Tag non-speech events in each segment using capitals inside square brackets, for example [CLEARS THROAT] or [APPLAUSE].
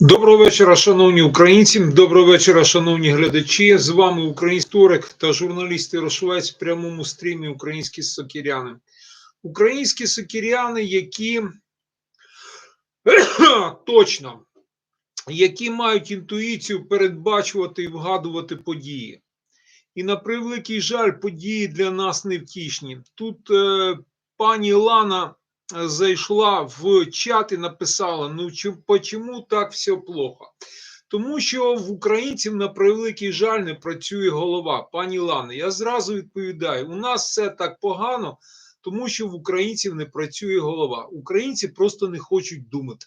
Доброго вечора, шановні українці. Доброго вечора, шановні глядачі. З вами український історик та журналіст Ярошовець в прямому стрімі Українські сокіряни. Українські сокіряни, які [COUGHS] точно які мають інтуїцію передбачувати і вгадувати події. І на превеликий жаль, події для нас невтішні. Тут е, пані Лана зайшла в чат і написала: ну чому так все плохо? Тому що в українців на превеликий жаль не працює голова. Пані Лана, я зразу відповідаю: у нас все так погано, тому що в українців не працює голова. Українці просто не хочуть думати.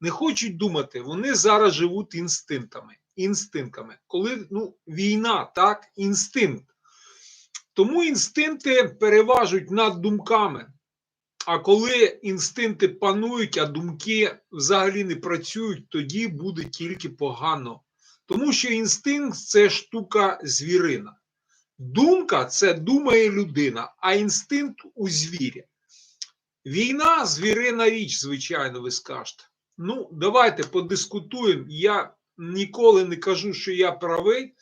Не хочуть думати, вони зараз живуть інстинктами. Інстинктами. Коли ну, війна, так, інстинкт. Тому інстинкти переважують над думками. А коли інстинкти панують, а думки взагалі не працюють, тоді буде тільки погано. Тому що інстинкт це штука звірина. Думка це думає людина, а інстинкт у звіря. Війна звірина річ, звичайно, ви скажете. Ну, давайте подискутуємо. Я ніколи не кажу, що я правий.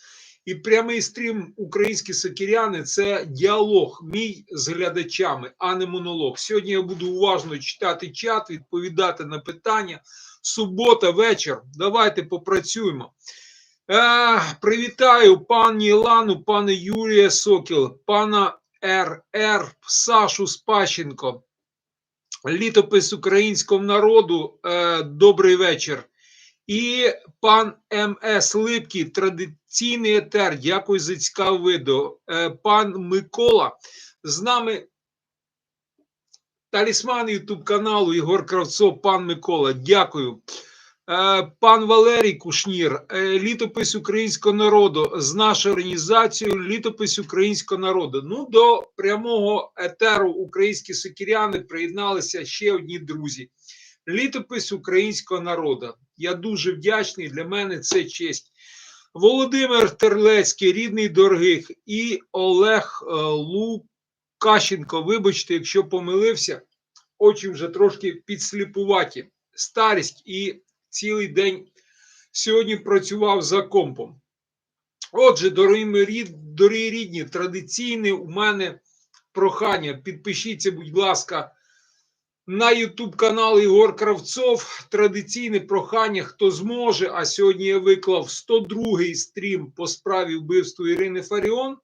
І прямий стрім українські сокіряни це діалог мій з глядачами, а не монолог. Сьогодні я буду уважно читати чат, відповідати на питання. Субота, вечір. Давайте попрацюємо. Е, Привітаю пані Ілану, пане Юрія Сокіл, пана РР, Сашу Спащенко, літопис українського народу. Е, Добрий вечір. І пан МС Липкий, традиційний етер. Дякую за цікаве відео. Е, Пан Микола з нами. Талісман Ютуб каналу Ігор Кравцов, пан Микола. Дякую. Е, Пан Валерій Кушнір, е, літопис українського народу з нашою організацією Літопис українського народу. Ну, до прямого етеру українські сокіряни приєдналися ще одні друзі. Літопис українського народу. Я дуже вдячний. Для мене це честь. Володимир Терлецький, рідний дорогих, і Олег е, Лукащенко. Вибачте, якщо помилився, очі вже трошки підсліпуваті. Старість і цілий день сьогодні працював за компом. Отже, дорогі дорогі рідні, традиційне у мене прохання. Підпишіться, будь ласка на Ютуб канал Ігор Кравцов. Традиційне прохання, хто зможе. А сьогодні я виклав 102-й стрім по справі вбивства Ірини Фаріон.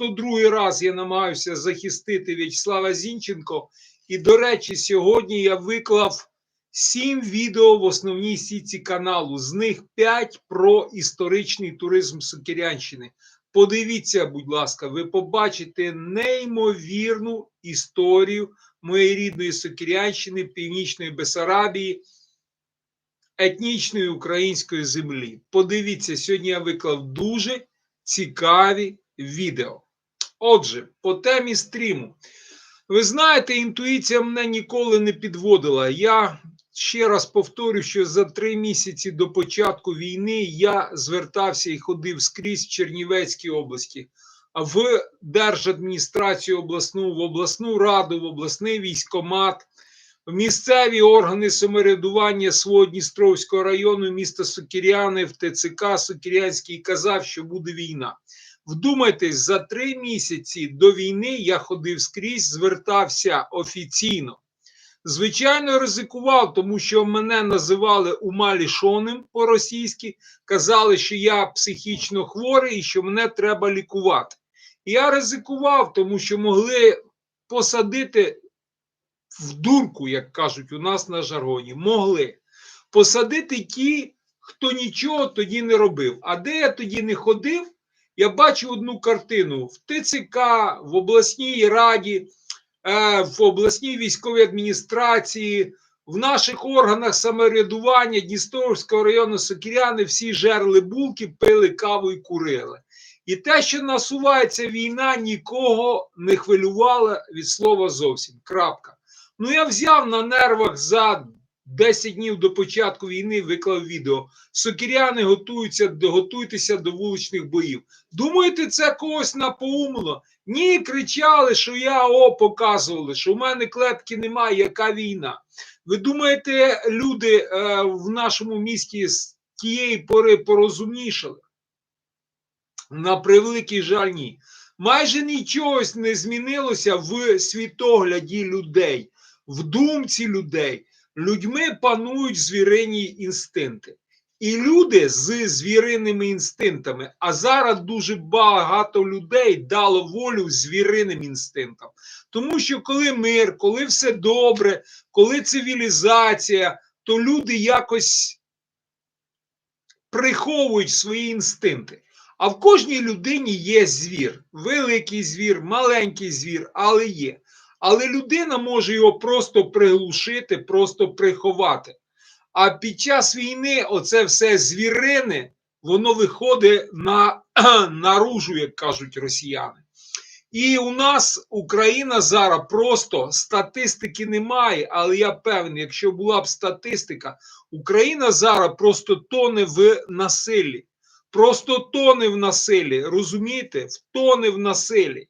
102-й раз я намагаюся захистити В'ячеслава Зінченко. І, до речі, сьогодні я виклав 7 відео в основній сітці каналу. З них 5 про історичний туризм Сокирянщини. Подивіться, будь ласка, ви побачите неймовірну історію моєї рідної Сокирянщини, Північної Бесарабії, етнічної української землі. Подивіться, сьогодні я виклав дуже цікаві відео. Отже, по темі стріму. Ви знаєте, інтуїція мене ніколи не підводила. Я ще раз повторю, що за три місяці до початку війни я звертався і ходив скрізь в Чернівецькій області в держадміністрацію обласну, в обласну раду, в обласний військомат, в місцеві органи самоврядування свого Дністровського району, міста Сокіряни, в ТЦК Сокірянський казав, що буде війна. Вдумайтесь, за три місяці до війни я ходив скрізь, звертався офіційно. Звичайно, ризикував, тому що мене називали умалішоним по-російськи, казали, що я психічно хворий і що мене треба лікувати. Я ризикував, тому що могли посадити в дурку, як кажуть у нас на жаргоні. Могли посадити ті, хто нічого тоді не робив. А де я тоді не ходив, я бачу одну картину в ТЦК, в обласній раді, в обласній військовій адміністрації. В наших органах самоврядування Дністровського району Сокіряни всі жерли булки, пили каву і курили. І те, що насувається війна, нікого не хвилювало від слова зовсім. Крапка. Ну, я взяв на нервах за 10 днів до початку війни виклав відео. Сокіряни готуються готуйтеся до вуличних боїв. Думаєте, це когось напоумило? Ні, кричали, що я о показували, що в мене клепки немає, яка війна. Ви думаєте, люди е, в нашому місті з тієї пори порозумнішали? На превеликий жаль, ні. Майже нічого не змінилося в світогляді людей, в думці людей. Людьми панують звірині інстинкти. І люди з звіриними інстинктами, а зараз дуже багато людей дало волю звіриним інстинктам. Тому що коли мир, коли все добре, коли цивілізація, то люди якось приховують свої інстинкти. А в кожній людині є звір, великий звір, маленький звір, але є. Але людина може його просто приглушити, просто приховати. А під час війни оце все звірине, воно виходить на [CLEARS THROAT] наружу, як кажуть росіяни. І у нас Україна зараз просто статистики немає, але я певний, якщо була б статистика, Україна зараз просто тоне в насиллі. Просто тоне в насиллі. Розумієте? Тоне в насиллі.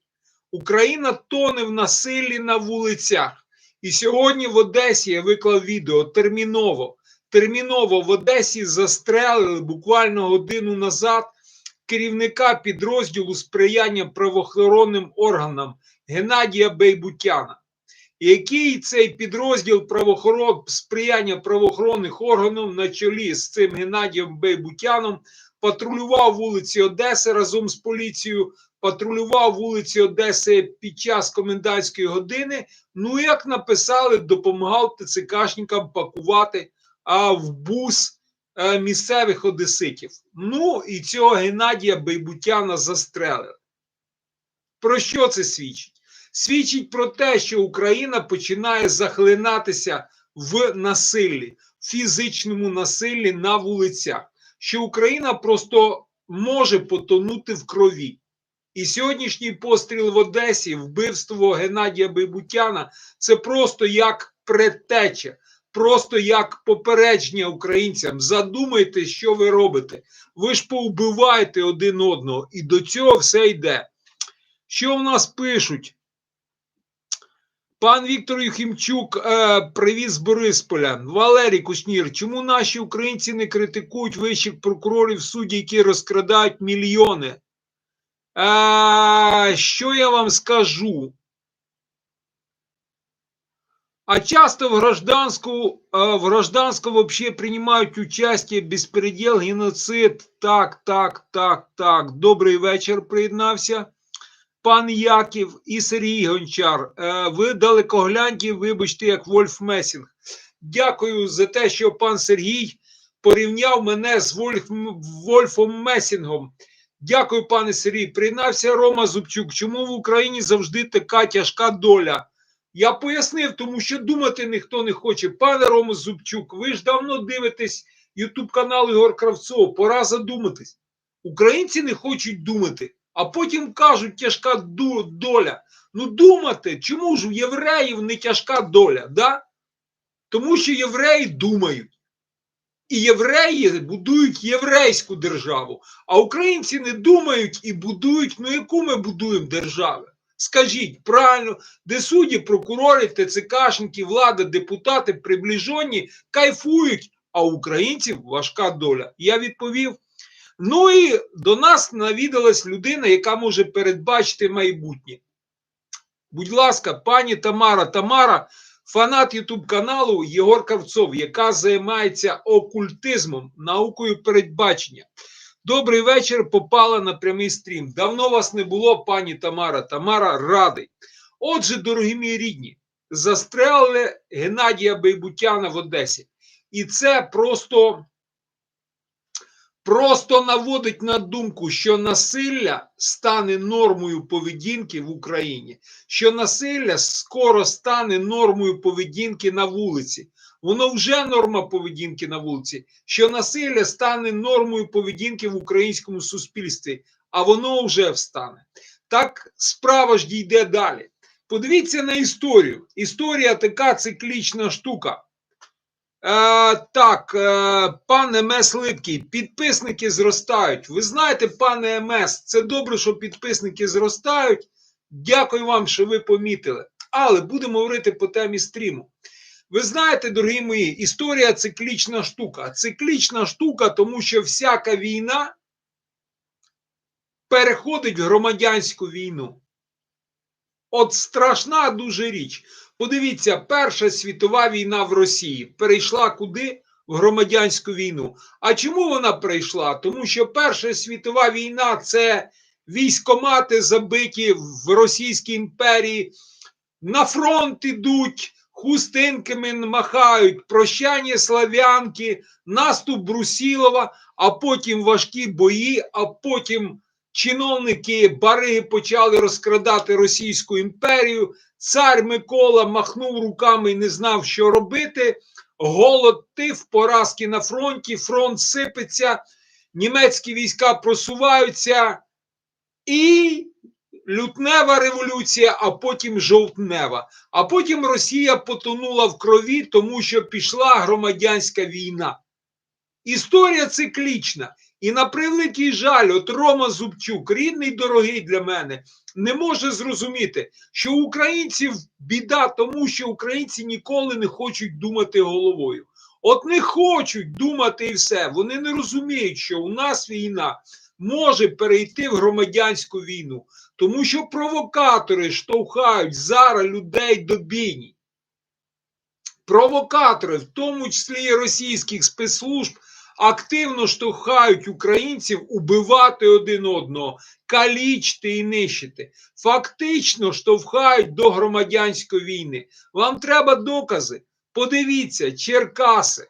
Україна тоне в насиллі на вулицях. І сьогодні в Одесі я виклав відео терміново. Терміново в Одесі застрелили буквально годину назад керівника підрозділу сприяння правоохоронним органам Геннадія Бейбутяна. Який цей підрозділ правоохорон сприяння правоохоронних органів на чолі з цим Геннадієм Бейбутяном патрулював вулиці Одеси разом з поліцією, патрулював вулиці Одеси під час комендантської години. Ну, як написали, допомагав ТЦКшникам пакувати а, в бус а, місцевих одеситів. Ну і цього Геннадія Бейбутяна застрелили. Про що це свідчить? Свідчить про те, що Україна починає захлинатися в насиллі, фізичному насиллі на вулицях, що Україна просто може потонути в крові. І сьогоднішній постріл в Одесі, вбивство Геннадія Бейбутяна це просто як предтеча, просто як попередження українцям. Задумайте, що ви робите. Ви ж повбиваєте один одного, і до цього все йде. Що в нас пишуть? Пан Віктор Юхімчук е, привіз з Борисполя. Валерій Кушнір, чому наші українці не критикують вищих прокурорів судді, які розкрадають мільйони? Е, що я вам скажу? А часто в гражданську, в гражданську вообще принимают участие беспредел, геноцид. Так, так, так, так. Добрий вечір приєднався. Пан Яків і Сергій Гончар. Ви далекоглянькі, вибачте, як Вольф Месінг. Дякую за те, що пан Сергій порівняв мене з Вольф, Вольфом Месінгом. Дякую, пане Сергій. Приєднався Рома Зубчук. Чому в Україні завжди така тяжка доля? Я пояснив, тому що думати ніхто не хоче. Пане Рома Зубчук, ви ж давно дивитесь Ютуб канал Ігор Кравцов. Пора задуматись. Українці не хочуть думати, а потім кажуть, тяжка доля. Ну, думати, чому ж у євреїв не тяжка доля? да? Тому що євреї думають. І євреї будують єврейську державу, а українці не думають і будують. Ну, яку ми будуємо державу? Скажіть правильно, де судді, прокурори, ТЦКшники, влада, депутати, приближені, кайфують, а українців важка доля. Я відповів. Ну і до нас навідалась людина, яка може передбачити майбутнє. Будь ласка, пані Тамара Тамара, фанат Ютуб каналу Єгор Кравцов, яка займається окультизмом, наукою передбачення. Добрий вечір. Попала на прямий стрім. Давно вас не було, пані Тамара. Тамара радий. Отже, дорогі мої рідні, застрелили Геннадія Бейбутяна в Одесі. І це просто, просто наводить на думку, що насилля стане нормою поведінки в Україні, що насилля скоро стане нормою поведінки на вулиці. Воно вже норма поведінки на вулиці, що насилля стане нормою поведінки в українському суспільстві, а воно вже встане. Так справа ж дійде далі. Подивіться на історію. Історія така циклічна штука. Так, е, пане МС Липкий, підписники зростають. Ви знаєте, пане МС, це добре, що підписники зростають. Дякую вам, що ви помітили. Але будемо говорити по темі стріму. Ви знаєте, дорогі мої, історія циклічна штука. Циклічна штука, тому що всяка війна переходить в громадянську війну. От страшна дуже річ. Подивіться, Перша світова війна в Росії перейшла куди? В громадянську війну. А чому вона перейшла? Тому що Перша світова війна це військомати забиті в Російській імперії, на фронт ідуть, хустинками махають, прощання слав'янки, наступ Брусілова, а потім важкі бої, а потім чиновники бариги почали розкрадати Російську імперію. Цар Микола махнув руками і не знав, що робити. Голод тиф, поразки на фронті, фронт сипеться, німецькі війська просуваються, і лютнева революція, а потім жовтнева. А потім Росія потонула в крові, тому що пішла громадянська війна. Історія циклічна. І на превеликий жаль, от Рома Зубчук, рідний дорогий для мене, не може зрозуміти, що українців біда, тому що українці ніколи не хочуть думати головою. От не хочуть думати і все. Вони не розуміють, що у нас війна може перейти в громадянську війну, тому що провокатори штовхають зараз людей до бійні. Провокатори, в тому числі і російських спецслужб, активно штовхають українців убивати один одного, калічити і нищити. Фактично штовхають до громадянської війни. Вам треба докази. Подивіться, Черкаси.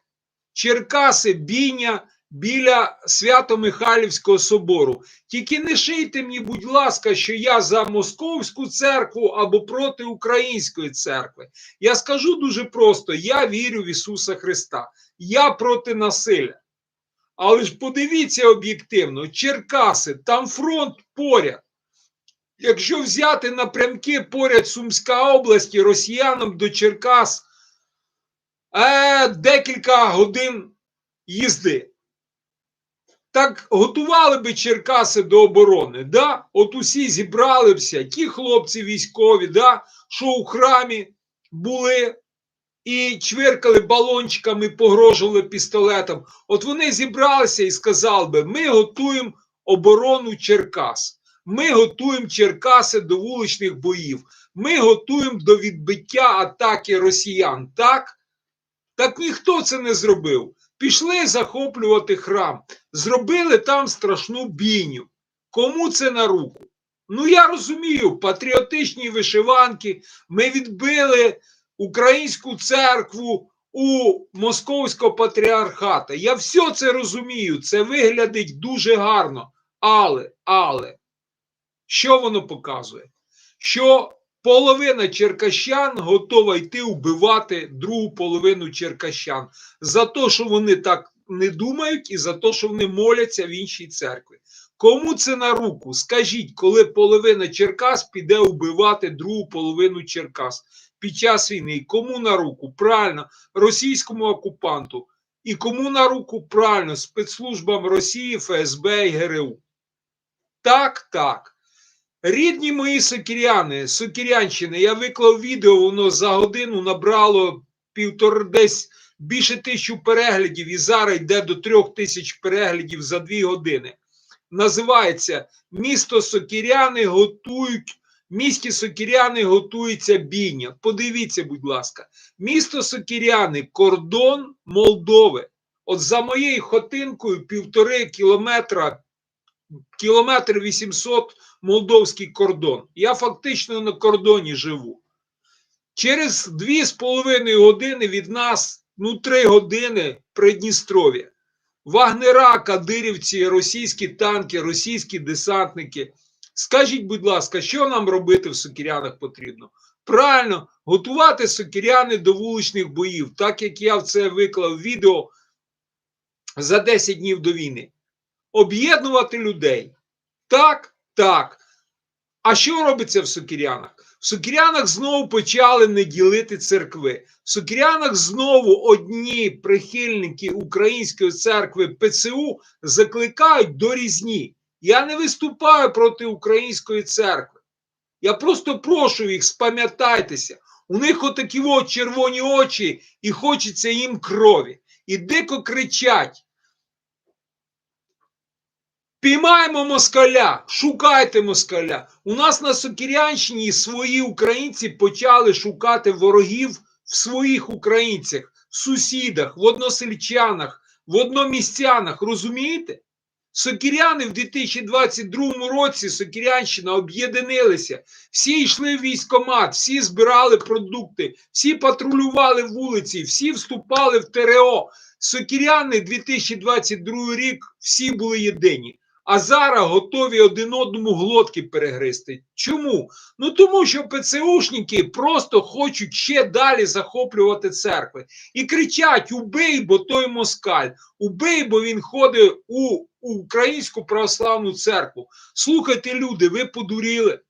Черкаси, бійня біля Свято-Михайлівського собору. Тільки не шийте мені, будь ласка, що я за московську церкву або проти української церкви. Я скажу дуже просто: я вірю в Ісуса Христа. Я проти насилля. Але ж подивіться об'єктивно, Черкаси, там фронт поряд. Якщо взяти напрямки поряд Сумська область, росіянам до Черкас е, декілька годин їзди. Так готували би Черкаси до оборони. да? От усі зібралися, ті хлопці військові, да? що у храмі були і чвиркали балончиками, погрожували пістолетом. От вони зібралися і сказали би: ми готуємо оборону Черкас, ми готуємо Черкаси до вуличних боїв, ми готуємо до відбиття атаки росіян. Так? Так ніхто це не зробив. Пішли захоплювати храм, зробили там страшну бійню. Кому це на руку? Ну я розумію, патріотичні вишиванки, ми відбили українську церкву у московського патріархата. Я все це розумію, це виглядить дуже гарно. Але, але, що воно показує? Що половина черкащан готова йти вбивати другу половину черкащан за те, що вони так не думають, і за те, що вони моляться в іншій церкві. Кому це на руку? Скажіть, коли половина Черкас піде вбивати другу половину Черкас під час війни? Кому на руку? Правильно, російському окупанту. І кому на руку правильно спецслужбам Росії, ФСБ і ГРУ? Так, так. Рідні мої сокіряни, сокірянщини, я виклав відео, воно за годину набрало півтора десь більше тисячу переглядів і зараз йде до трьох тисяч переглядів за дві години. Називається Місто Сокіряни готують. Місті Сокіряни готується бійня. Подивіться, будь ласка, місто Сокіряни, кордон Молдови. От за моєю хотинкою півтори кілометра, кілометр 800 молдовський кордон. Я фактично на кордоні живу. Через дві з половиною години від нас, ну три години Придністров'я. Вагнера, кадирівці, російські танки, російські десантники. Скажіть, будь ласка, що нам робити в Сокірянах потрібно? Правильно, готувати сокіряни до вуличних боїв, так як я в це виклав відео за 10 днів до війни. Об'єднувати людей. Так, так. А що робиться в Сокірянах? В Сокірянах знову почали не ділити церкви. В Сокірянах знову одні прихильники Української церкви ПЦУ закликають до різні. Я не виступаю проти Української церкви. Я просто прошу їх, спам'ятайтеся. У них отакі от червоні очі, і хочеться їм крові. І дико кричать. Піймаємо москаля, шукайте москаля. У нас на Сокірянщині свої українці почали шукати ворогів в своїх українцях, в сусідах, в односельчанах, в одномістянах. Розумієте? Сокіряни в 2022 році Сокірянщина об'єднилися. Всі йшли в військкомат, всі збирали продукти, всі патрулювали вулиці, всі вступали в ТРО. Сокіряни 2022 рік всі були єдині. А зараз готові один одному глотки перегризти. Чому? Ну тому що ПЦУшники просто хочуть ще далі захоплювати церкви і кричать: Убий, бо той москаль, убий, бо він ходить у українську православну церкву. Слухайте, люди, ви подуріли.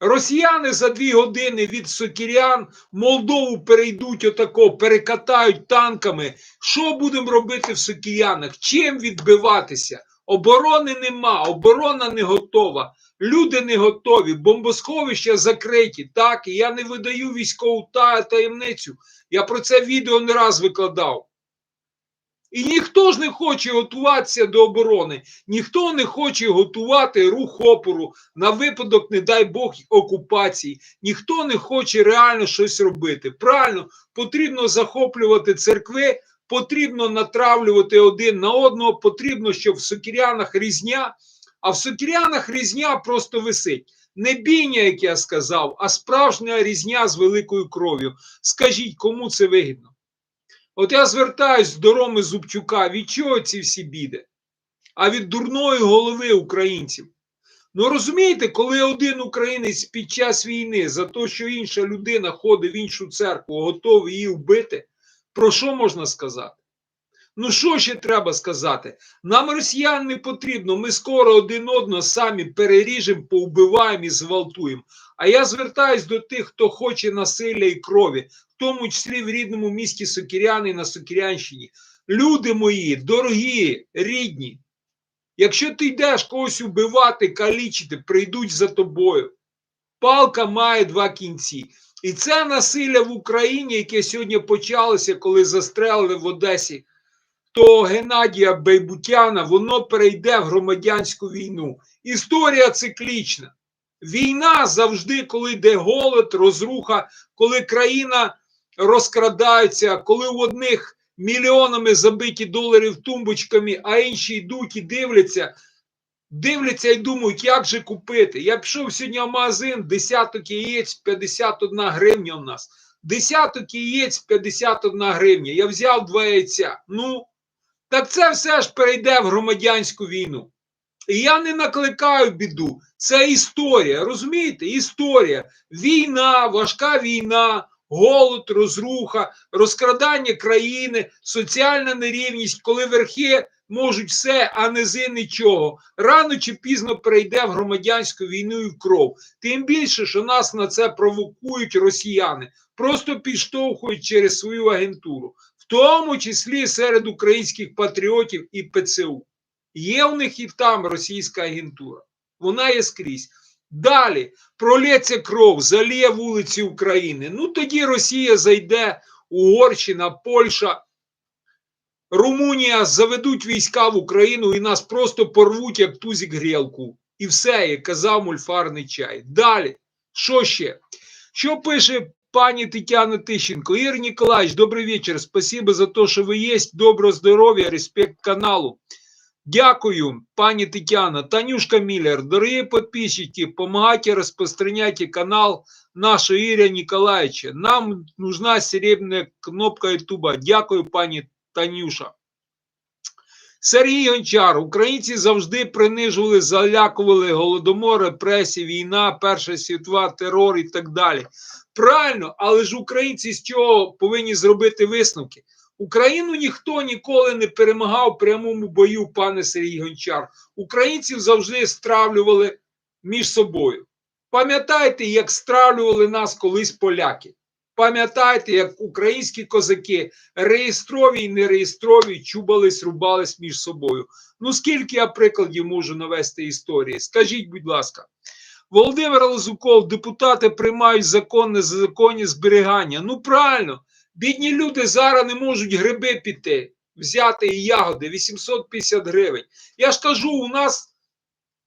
Росіяни за дві години від Сокірян Молдову перейдуть отако, перекатають танками. Що будемо робити в Сокірянах? Чим відбиватися? Оборони нема, оборона не готова, люди не готові, бомбосховища закриті. Так, і я не видаю військову та- таємницю. Я про це відео не раз викладав. І ніхто ж не хоче готуватися до оборони, ніхто не хоче готувати рух опору на випадок, не дай Бог, окупації. Ніхто не хоче реально щось робити. Правильно, потрібно захоплювати церкви, потрібно натравлювати один на одного, потрібно, щоб в сокірянах різня, а в сокірянах різня просто висить. Не бійня, як я сказав, а справжня різня з великою кров'ю. Скажіть, кому це вигідно? От я звертаюсь до Роми Зубчука, від чого ці всі біди? А від дурної голови українців. Ну розумієте, коли один українець під час війни за те, що інша людина ходить в іншу церкву, готовий її вбити, про що можна сказати? Ну, що ще треба сказати? Нам росіян не потрібно, ми скоро один одного самі переріжемо, повбиваємо і зґвалтуємо. А я звертаюсь до тих, хто хоче насилля і крові, тому числі в рідному місті Сокіряни на Сокірянщині. Люди мої, дорогі, рідні, якщо ти йдеш когось убивати, калічити, прийдуть за тобою. Палка має два кінці. І це насилля в Україні, яке сьогодні почалося, коли застрелили в Одесі то Геннадія Бейбутяна, воно перейде в громадянську війну. Історія циклічна. Війна завжди, коли йде голод, розруха, коли країна розкрадається, коли в одних мільйонами забиті доларів тумбочками, а інші йдуть і дивляться, дивляться і думають, як же купити. Я пішов сьогодні в магазин, десяток яєць, 51 гривня у нас. Десяток яєць, 51 гривня. Я взяв два яйця. Ну, так це все ж перейде в громадянську війну. І я не накликаю біду. Це історія. Розумієте? Історія. Війна, важка війна, голод, розруха, розкрадання країни, соціальна нерівність, коли верхи можуть все, а низи нічого. Рано чи пізно перейде в громадянську війну і в кров. Тим більше, що нас на це провокують росіяни, просто підштовхують через свою агентуру в тому числі серед українських патріотів і ПЦУ. Є в них і там російська агентура. Вона є скрізь. Далі пролється кров, заліє вулиці України. Ну тоді Росія зайде, Угорщина, Польща, Румунія заведуть війська в Україну і нас просто порвуть, як тузик грілку. І все, як казав мульфарний чай. Далі, що ще? Що пише Пані Тетяна Тищенко, Ігор Николаевич, добрый вечер. Спасибо за то, що ви є. Доброго здоров'я, респект каналу. Дякую, пані Тетяна. Танюшка Миллер, дорогі подписчики, помогайте розпространяйте канал нашого Ігоря Николаевича. Нам нужна серебряна кнопка Ютуба. Дякую, пані Танюша. Сергій Гончар, українці завжди принижували, залякували голодомор, репресії, війна, Перша світова, терор і так далі. Правильно, але ж українці з чого повинні зробити висновки? Україну ніхто ніколи не перемагав в прямому бою, пане Сергій Гончар. Українців завжди стравлювали між собою. Пам'ятаєте, як стравлювали нас колись поляки? Пам'ятаєте, як українські козаки реєстрові і нереєстрові чубались, рубались між собою? Ну скільки я прикладів можу навести історії? Скажіть, будь ласка, Володимир Лазуков, депутати приймають закон незаконні зберігання. Ну правильно, бідні люди зараз не можуть гриби піти, взяти і ягоди 850 гривень. Я ж кажу, у нас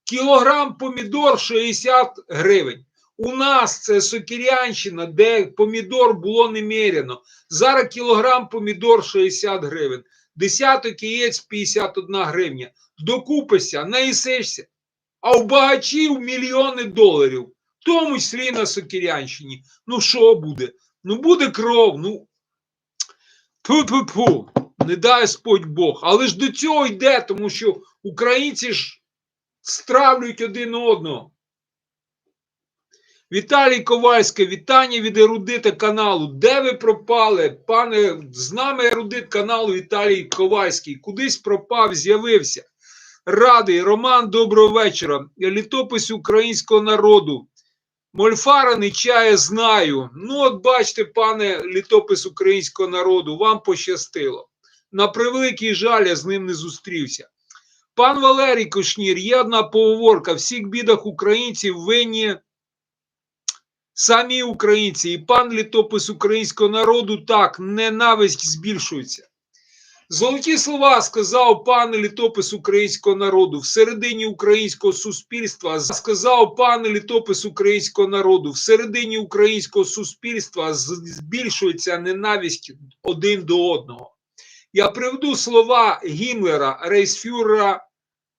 кілограм помідор 60 гривень. У нас це Сокірянщина, де помідор було немерено. Зараз кілограм помідор 60 гривень, десяток яєць 51 гривня. Докупися, наїсишся. А у багачів мільйони доларів, в тому числі на Сокірянщині. Ну що буде? Ну буде кров. Ну Пу-пу-пу, не дай Господь Бог. Але ж до цього йде, тому що українці ж стравлюють один одного. Віталій Ковальський, вітання від ерудита каналу. Де ви пропали? Пане, з нами ерудит каналу Віталій Ковальський. Кудись пропав, з'явився. Радий, Роман, доброго вечора. Літопис українського народу. Мольфара не чає, знаю. Ну, от бачите, пане літопис українського народу, вам пощастило. На превеликий жаль, я з ним не зустрівся. Пан Валерій Кошнір, є одна поговорка: всіх бідах українців винні самі українці. І пан літопис українського народу так, ненависть збільшується. Золоті слова сказав пан літопис українського народу всередині українського суспільства. Сказав пан літопис українського народу всередині українського суспільства збільшується ненависть один до одного. Я приведу слова Гімлера, рейсфюрера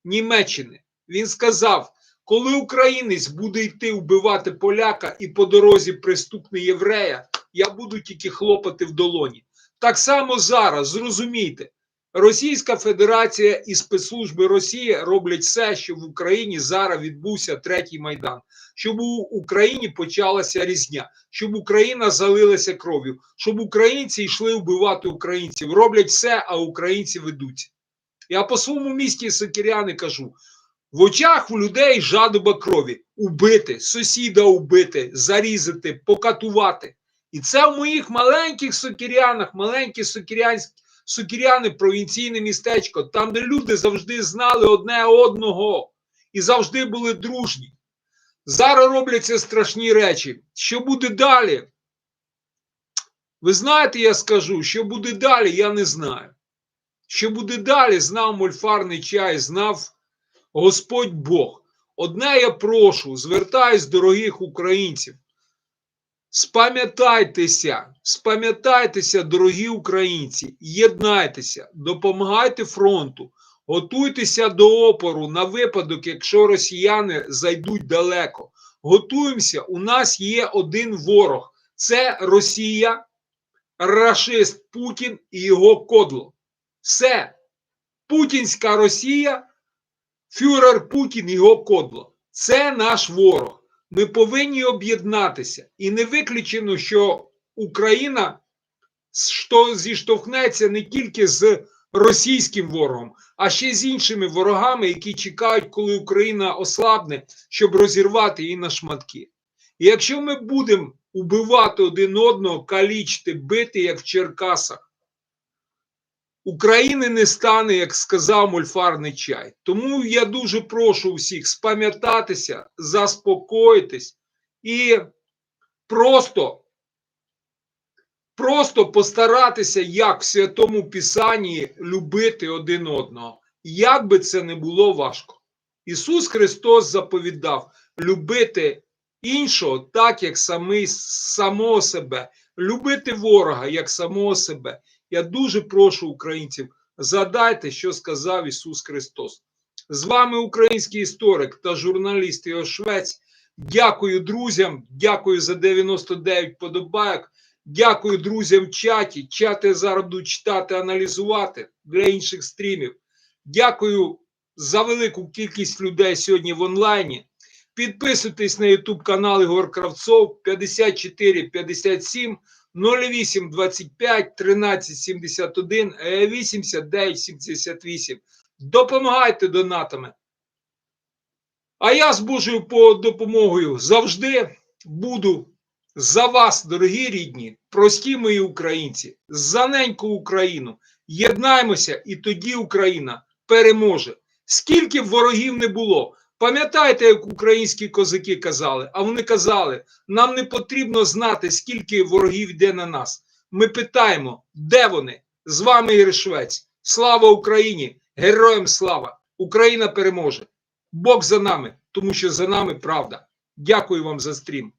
Німеччини. Він сказав: коли українець буде йти вбивати поляка і по дорозі приступний єврея, я буду тільки хлопати в долоні. Так само зараз зрозумійте, Російська Федерація і спецслужби Росії роблять все, щоб в Україні зараз відбувся третій майдан, щоб у Україні почалася різня, щоб Україна залилася кров'ю, щоб українці йшли вбивати українців. Роблять все, а українці ведуться. Я по своєму місті Сокиряни кажу: в очах у людей жадоба крові убити, сусіда убити, зарізати, покатувати. І це в моїх маленьких сокірянах, маленькі сокіряни, провінційне містечко, там, де люди завжди знали одне одного і завжди були дружні. Зараз робляться страшні речі. Що буде далі? Ви знаєте, я скажу, що буде далі, я не знаю. Що буде далі, знав мольфарний чай, знав Господь Бог. Одне я прошу, звертаюсь дорогих українців. Спам'ятайтеся, спам'ятайтеся, дорогі українці, єднайтеся, допомагайте фронту, готуйтеся до опору на випадок, якщо росіяни зайдуть далеко. Готуємося, у нас є один ворог: це Росія, рашист Путін і його кодло. Все. Путінська Росія, фюрер Путін і його кодло. Це наш ворог. Ми повинні об'єднатися. І не виключено, що Україна зіштовхнеться не тільки з російським ворогом, а ще з іншими ворогами, які чекають, коли Україна ослабне, щоб розірвати її на шматки. І якщо ми будемо убивати один одного, калічити, бити, як в Черкасах, України не стане, як сказав мольфарний чай. Тому я дуже прошу всіх спам'ятатися, заспокоїтись і просто просто постаратися, як в святому Писанні, любити один одного. Як би це не було важко. Ісус Христос заповідав любити іншого так, як самий, самого себе, любити ворога як самого себе. Я дуже прошу українців, згадайте, що сказав Ісус Христос. З вами український історик та журналіст Його Швець. Дякую друзям, дякую за 99 подобайок. Дякую друзям в чаті. Чати зараз буду читати, аналізувати для інших стрімів. Дякую за велику кількість людей сьогодні в онлайні. Підписуйтесь на YouTube канал Ігор Кравцов 54 57 08 25 13 71 89 78. Допомагайте донатами. А я з Божою допомогою завжди буду за вас, дорогі рідні, прості мої українці, за неньку Україну. Єднаймося, і тоді Україна переможе. Скільки б ворогів не було. Пам'ятаєте, як українські козаки казали? А вони казали: нам не потрібно знати, скільки ворогів йде на нас. Ми питаємо, де вони? З вами Іришвець. Слава Україні! Героям слава! Україна переможе! Бог за нами, тому що за нами правда. Дякую вам за стрім.